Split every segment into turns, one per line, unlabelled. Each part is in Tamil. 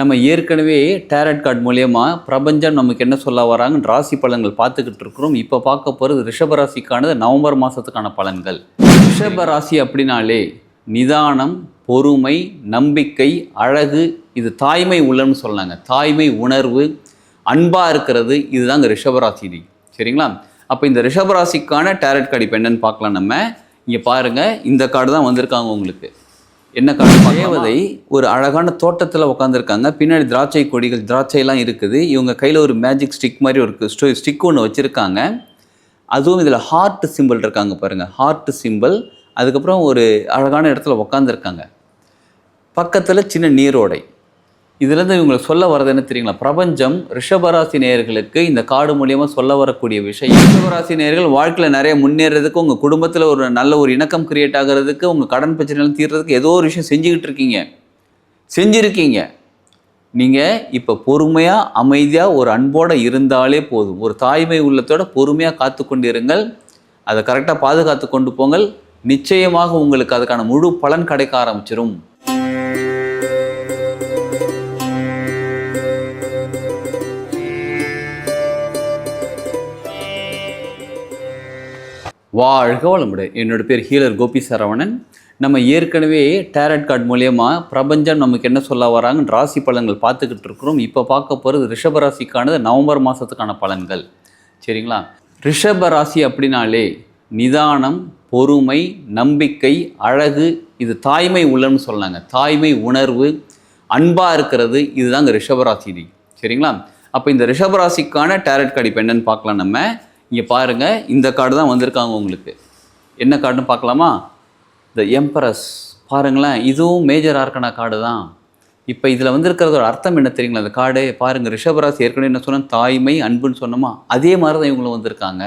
நம்ம ஏற்கனவே டேரட் கார்டு மூலயமா பிரபஞ்சம் நமக்கு என்ன சொல்ல வராங்கன்னு ராசி பலன்கள் பார்த்துக்கிட்டு இருக்கிறோம். இப்போ பார்க்க போகிறது ரிஷபராசிக்கானது நவம்பர் மாதத்துக்கான பலன்கள். ரிஷபராசி அப்படின்னாலே நிதானம் பொறுமை நம்பிக்கை அழகு இது தாய்மை உள்ளன்னு சொன்னாங்க தாய்மை உணர்வு அன்பாக இருக்கிறது இதுதாங்க ரிஷபராசி சரிங்களா? அப்போ இந்த ரிஷபராசிக்கான டேரட் கார்டு இப்போ என்னன்னு பார்க்கலாம் நம்ம. இங்கே பாருங்கள் இந்த கார்டு தான் வந்திருக்காங்க உங்களுக்கு. என்ன காரணம் தேவதை ஒரு அழகான தோட்டத்தில் உட்காந்துருக்காங்க பின்னாடி திராட்சை கொடிகள் திராட்சைலாம் இருக்குது. இவங்க கையில் ஒரு மேஜிக் ஸ்டிக் மாதிரி ஒரு ஸ்டோ ஸ்டிக் ஒன்று வச்சுருக்காங்க. அதுவும் இதில் ஹார்ட் சிம்பிள் இருக்காங்க பாருங்கள் ஹார்ட் சிம்பிள் அதுக்கப்புறம் ஒரு அழகான இடத்துல உட்காந்துருக்காங்க பக்கத்தில் சின்ன நீரோடை. இதுலேருந்து இவங்களுக்கு சொல்ல வர்றது என்ன தெரியுங்களா? பிரபஞ்சம் ரிஷபராசி நேயர்களுக்கு இந்த காடு மூலியமாக சொல்ல வரக்கூடிய விஷயம். ரிஷபராசி நேயர்கள் வாழ்க்கையில் நிறைய முன்னேறதுக்கு உங்கள் குடும்பத்தில் ஒரு நல்ல ஒரு இணக்கம் கிரியேட் ஆகிறதுக்கு உங்கள் கடன் பிரச்சனைகள் தீர்றதுக்கு ஏதோ ஒரு விஷயம் செஞ்சுக்கிட்டு இருக்கீங்க. செஞ்சுருக்கீங்க. நீங்கள் இப்போ பொறுமையாக அமைதியாக ஒரு அன்போடு இருந்தாலே போதும். ஒரு தாய்மை உள்ளத்தோட பொறுமையாக காத்து கொண்டு இருங்கள் அதை கரெக்டாக பாதுகாத்து கொண்டு போங்கள். நிச்சயமாக உங்களுக்கு அதுக்கான முழு பலன் கிடைக்க ஆரம்பிச்சிடும் வாழ்க வளமுடன். என்னோட பேர் ஹீலர் கோபி சரவணன் நம்ம ஏற்கனவே டேரட் கார்டு மூலயமா பிரபஞ்சம் நமக்கு என்ன சொல்ல வராங்கன்னு ராசி பலன்கள் பார்த்துக்கிட்டு இருக்கிறோம். இப்போ பார்க்க போகிறது ரிஷபராசிக்கானது நவம்பர் மாதத்துக்கான பலன்கள். சரிங்களா? ரிஷபராசி அப்படின்னாலே நிதானம் பொறுமை நம்பிக்கை அழகு இது தாய்மை உள்ளன்னு சொன்னாங்க தாய்மை உணர்வு அன்பாக இருக்கிறது இதுதாங்க ரிஷபராசி சரிங்களா? அப்போ இந்த ரிஷபராசிக்கான டேரட் கார்டு இப்போ என்னன்னு பார்க்கலாம் நம்ம. இங்கே பாருங்கள் இந்த கார்டு தான் வந்திருக்காங்க உங்களுக்கு. என்ன கார்டுன்னு பார்க்கலாமா? த எம்பரஸ் பாருங்களேன் இதுவும் மேஜர் ஆர்கனா கார்டு தான். இப்போ இதில் வந்திருக்கிறதோட அர்த்தம் என்ன தெரியுங்களா? அந்த கார்டு பாருங்கள் ரிஷபராசி ஏற்கனவே என்ன சொன்னால் தாய்மை அன்புன்னு சொன்னோமா? அதே மாதிரி தான் இவங்களும் வந்திருக்காங்க.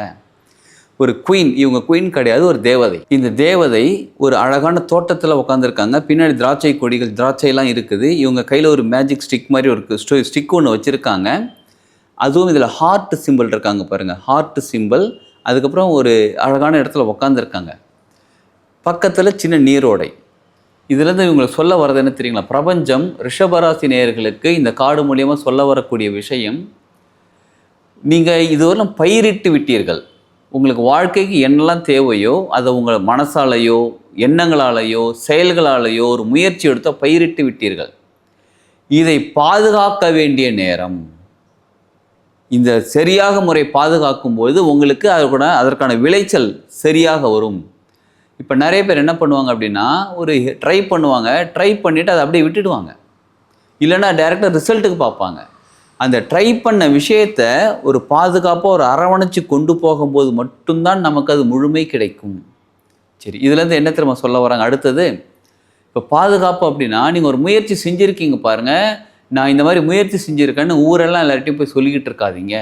ஒரு குயின் இவங்க குயின் கிடையாது ஒரு தேவதை. இந்த தேவதை ஒரு அழகான தோட்டத்தில் உட்காந்துருக்காங்க பின்னாடி திராட்சை கொடிகள் திராட்சைலாம் இருக்குது. இவங்க கையில் ஒரு மேஜிக் ஸ்டிக் மாதிரி ஒரு ஸ்டிக் ஒன்று வச்சுருக்காங்க. அதுவும் இதில் ஹார்ட் சிம்பிள் இருக்காங்க பாருங்கள் ஹார்ட் சிம்பிள் அதுக்கப்புறம் ஒரு அழகான இடத்துல உட்காந்துருக்காங்க பக்கத்தில் சின்ன நீரோடை. இதுலேருந்து இவங்களுக்கு சொல்ல வர்றது என்ன தெரியுங்களா? பிரபஞ்சம் ரிஷபராசி நேயர்களுக்கு இந்த காடு மூலியமாக சொல்ல வரக்கூடிய விஷயம் நீங்கள் இதுவரையும் பயிரிட்டு விட்டீர்கள். உங்களுக்கு வாழ்க்கைக்கு என்னெல்லாம் தேவையோ அதை உங்கள் மனசாலேயோ எண்ணங்களாலேயோ செயல்களாலேயோ ஒரு முயற்சி எடுத்தால் பயிரிட்டு விட்டீர்கள். இதை பாதுகாக்க வேண்டிய நேரம். இந்த சரியாக முறை பாதுகாக்கும் பொழுது உங்களுக்கு அதற்கான அதற்கான விளைச்சல் சரியாக வரும். இப்போ நிறைய பேர் என்ன பண்ணுவாங்க அப்படின்னா ஒரு ட்ரை பண்ணுவாங்க ட்ரை பண்ணிவிட்டு அதை அப்படியே விட்டுடுவாங்க. இல்லைன்னா டேரெக்டாக ரிசல்ட்டுக்கு பார்ப்பாங்க. அந்த ட்ரை பண்ண விஷயத்த ஒரு பாதுகாப்பாக ஒரு அரவணைச்சு கொண்டு போகும்போது மட்டும்தான் நமக்கு அது முழுமை கிடைக்கும். சரி இதுலேருந்து என்ன தெரியுமா சொல்ல வராங்க? அடுத்தது இப்போ பாதுகாப்பு அப்படின்னா நீங்கள் ஒரு முயற்சி செஞ்சுருக்கீங்க பாருங்கள் நான் இந்த மாதிரி முயற்சி செஞ்சுருக்கேன்னு ஊரெல்லாம் எல்லார்ட்டையும் போய் சொல்லிக்கிட்டு இருக்காதீங்க.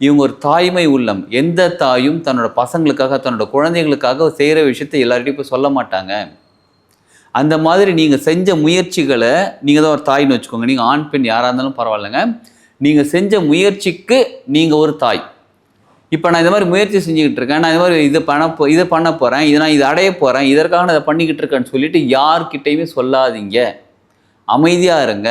இவங்க ஒரு தாய்மை உள்ளம். எந்த தாயும் தன்னோட பசங்களுக்காக தன்னோட குழந்தைகளுக்காக செய்கிற விஷயத்தை எல்லார்ட்டையும் போய் சொல்ல மாட்டாங்க. அந்த மாதிரி நீங்கள் செஞ்ச முயற்சிகளை நீங்கள் தான் ஒரு தாய்னு வச்சுக்கோங்க. நீங்கள் ஆண் பெண் யாராக இருந்தாலும் பரவாயில்லைங்க. நீங்கள் செஞ்ச முயற்சிக்கு நீங்கள் ஒரு தாய். இப்போ நான் இந்த மாதிரி முயற்சி செஞ்சுக்கிட்டு இருக்கேன். நான் இந்த மாதிரி இது பண்ண போ இதை பண்ண போகிறேன் இதை நான் இதை அடைய போகிறேன் இதற்காக நான் இதை பண்ணிக்கிட்டு இருக்கேன்னு சொல்லிட்டு யார்கிட்டையுமே சொல்லாதீங்க. அமைதியாக இருங்க.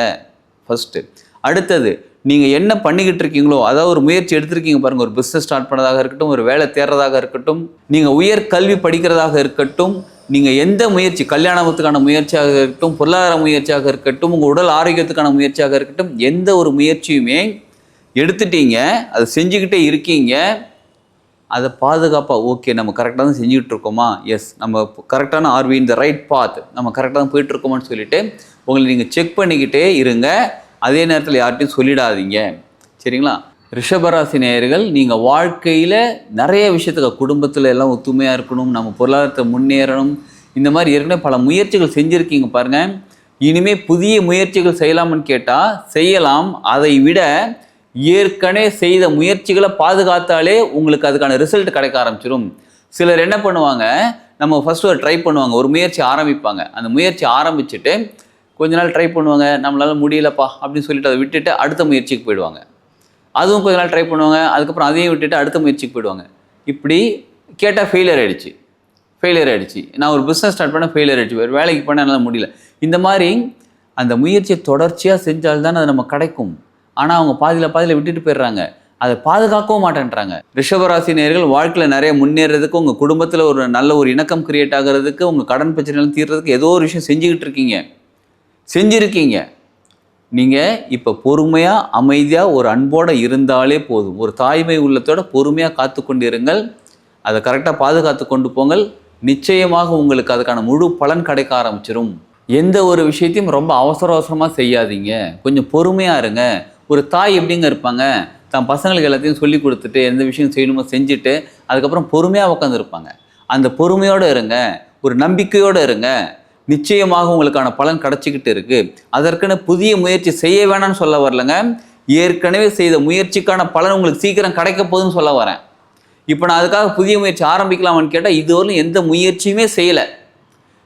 ஃபஸ்ட்டு அடுத்தது நீங்கள் என்ன பண்ணிக்கிட்டு இருக்கீங்களோ அதாவது ஒரு முயற்சி எடுத்திருக்கீங்க பாருங்கள் ஒரு பிஸ்னஸ் ஸ்டார்ட் பண்ணதாக இருக்கட்டும் ஒரு வேலை தேடுறதாக இருக்கட்டும் நீங்கள் உயர் கல்வி படிக்கிறதாக இருக்கட்டும் நீங்கள் எந்த முயற்சி கல்யாணத்துக்கான முயற்சியாக இருக்கட்டும் பொருளாதார முயற்சியாக இருக்கட்டும் உங்கள் உடல் ஆரோக்கியத்துக்கான முயற்சியாக இருக்கட்டும் எந்த ஒரு முயற்சியுமே எடுத்துட்டீங்க அதை செஞ்சுக்கிட்டே இருக்கீங்க அதை பாதுகாப்பாக ஓகே நம்ம கரெக்டாக தான் செஞ்சுக்கிட்டு இருக்கோமா எஸ் நம்ம கரெக்டான ஆர்வி இந்த ரைட் பாத் நம்ம கரெக்டாக தான் போயிட்டுருக்கோமான்னு சொல்லிவிட்டு உங்களை நீங்கள் செக் பண்ணிக்கிட்டே இருங்க. அதே நேரத்தில் யார்கிட்டையும் சொல்லிடாதீங்க. சரிங்களா? ரிஷபராசி நேயர்கள் நீங்கள் வாழ்க்கையில் நிறைய விஷயத்துக்கு குடும்பத்தில் எல்லாம் ஒத்துமையாக இருக்கணும் நம்ம பொருளாதாரத்தை முன்னேறணும். இந்த மாதிரி ஏற்கனவே பல முயற்சிகள் செஞ்சுருக்கீங்க பாருங்கள் இனிமேல் புதிய முயற்சிகள் செய்யலாம்னு கேட்டால் செய்யலாம். அதை விட ஏற்கனவே செய்த முயற்சிகளை பாதுகாத்தாலே உங்களுக்கு அதுக்கான ரிசல்ட் கிடைக்க ஆரம்பிச்சிடும் சிலர் என்ன பண்ணுவாங்க? நம்ம ஃபஸ்ட்டு ஒரு ட்ரை பண்ணுவாங்க. ஒரு முயற்சி ஆரம்பிப்பாங்க. அந்த முயற்சி ஆரம்பிச்சுட்டு கொஞ்ச நாள் ட்ரை பண்ணுவாங்க. நம்மளால் முடியலப்பா அப்படின்னு சொல்லிட்டு அதை விட்டுட்டு அடுத்த முயற்சிக்கு போயிடுவாங்க. அதுவும் கொஞ்ச நாள் ட்ரை பண்ணுவாங்க. அதுக்கப்புறம் அதையும் விட்டுட்டு அடுத்த முயற்சிக்கு போயிடுவாங்க. இப்படி கேட்டால் ஃபெயிலியர் ஆகிடுச்சு ஃபெயிலியர் ஆகிடுச்சு நான் ஒரு பிஸ்னஸ் ஸ்டார்ட் பண்ண ஃபெயிலியர் ஆகிடுச்சு ஒரு வேலைக்கு பண்ண என்னால் முடியல. இந்த மாதிரி அந்த முயற்சியை தொடர்ச்சியாக செஞ்சால்தான் அது நம்ம கிடைக்கும். ஆனால் அவங்க பாதியில் பாதியில் விட்டுட்டு போயிடுறாங்க. அதை பாதுகாக்கவும் மாட்டேன்றாங்க. ரிஷபராசினியர்கள் வாழ்க்கையில் நிறைய முன்னேறதுக்கு உங்கள் குடும்பத்தில் ஒரு நல்ல ஒரு இணக்கம் கிரியேட் ஆகிறதுக்கு உங்கள் கடன் பிரச்சனைகள் தீர்றதுக்கு ஏதோ ஒரு விஷயம் செஞ்சுக்கிட்டு இருக்கீங்க. செஞ்சுருக்கீங்க. நீங்கள் இப்போ பொறுமையாக அமைதியாக ஒரு அன்போடு இருந்தாலே போதும். ஒரு தாய்மை உள்ளத்தோட பொறுமையாக காத்து கொண்டிருங்கள் அதை கரெக்டாக பாதுகாத்து கொண்டு போங்கள். நிச்சயமாக உங்களுக்கு அதுக்கான முழு பலன் கிடைக்க ஆரம்பிச்சிடும் எந்த ஒரு விஷயத்தையும் ரொம்ப அவசர அவசரமாக செய்யாதீங்க. கொஞ்சம் பொறுமையாக இருங்க. ஒரு தாய் எப்படிங்க இருப்பாங்க? தன் பசங்களுக்கு எல்லாத்தையும் சொல்லி கொடுத்துட்டு எந்த விஷயம் செய்யணுமோ செஞ்சுட்டு அதுக்கப்புறம் பொறுமையாக உட்காந்துருப்பாங்க அந்த பொறுமையோடு இருங்க ஒரு நம்பிக்கையோடு இருங்க. நிச்சயமாக உங்களுக்கான பலன் கிடைச்சிக்கிட்டு இருக்குது அதற்குன்னு புதிய முயற்சி செய்ய வேணாம்னு சொல்ல வரலங்க. ஏற்கனவே செய்த முயற்சிக்கான பலன் உங்களுக்கு சீக்கிரம் கிடைக்க போகுதுன்னு சொல்ல வரேன். இப்போ நான் அதுக்காக புதிய முயற்சி ஆரம்பிக்கலாமான்னு கேட்டால் இதுவரையிலும் எந்த முயற்சியுமே செய்யலை.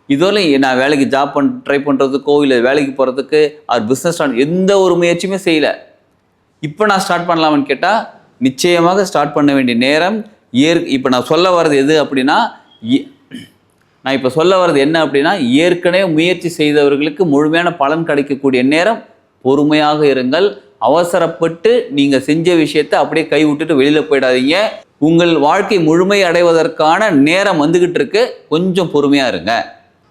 இதுவரையும் நான் வேலைக்கு ஜாப் பண் ட்ரை பண்ணுறதுக்கோ இல்லை வேலைக்கு போகிறதுக்கு அவர் பிஸ்னஸ் எந்த ஒரு முயற்சியுமே செய்யலை. இப்போ நான் ஸ்டார்ட் பண்ணலாமான்னு கேட்டால் நிச்சயமாக ஸ்டார்ட் பண்ண வேண்டிய நேரம் ஏற் இப்போ நான் சொல்ல வர்றது எது அப்படின்னா ஏ- நான் இப்போ சொல்ல வர்றது என்ன அப்படின்னா ஏற்கனவே முயற்சி செய்தவர்களுக்கு முழுமையான பலன் கிடைக்கக்கூடிய நேரம் பொறுமையாக இருங்கள். அவசரப்பட்டு நீங்கள் செஞ்ச விஷயத்தை அப்படியே கை விட்டுட்டு வெளியில் போயிடாதீங்க. உங்கள் வாழ்க்கை முழுமை அடைவதற்கான நேரம் வந்துக்கிட்டு இருக்கு. கொஞ்சம் பொறுமையாக இருங்க.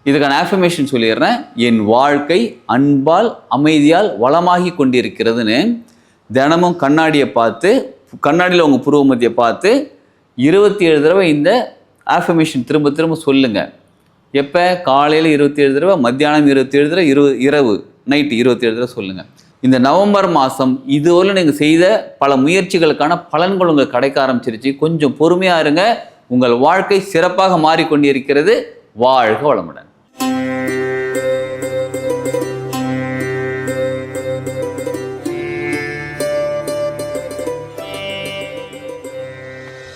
இதுக்கான ஆஃபர்மேஷன் சொல்லிடுறேன். என் வாழ்க்கை அன்பால் அமைதியால் வளமாகி கொண்டிருக்கிறதுன்னு தினமும் கண்ணாடியை பார்த்து கண்ணாடியில் உங்கள் புருவமத்தியை பார்த்து இருபத்தி ஏழு தடவை இந்த ஆஃபர்மேஷன் திரும்ப திரும்ப சொல்லுங்கள் எப்போ? காலையில் இருபத்தி ஏழு தடவை மத்தியானம் இருபத்தி ஏழு தடவை இரு இரவு நைட்டு இருபத்தி ஏழு தடவை சொல்லுங்கள் இந்த நவம்பர் மாதம் இதுவரை நீங்கள் செய்த பல முயற்சிகளுக்கான பலன்கள் உங்களுக்கு கிடைக்க ஆரம்பிச்சிருச்சு. கொஞ்சம் பொறுமையாக இருங்க. உங்கள் வாழ்க்கை சிறப்பாக மாறிக்கொண்டிருக்கிறது. வாழ்க வளமுடன்.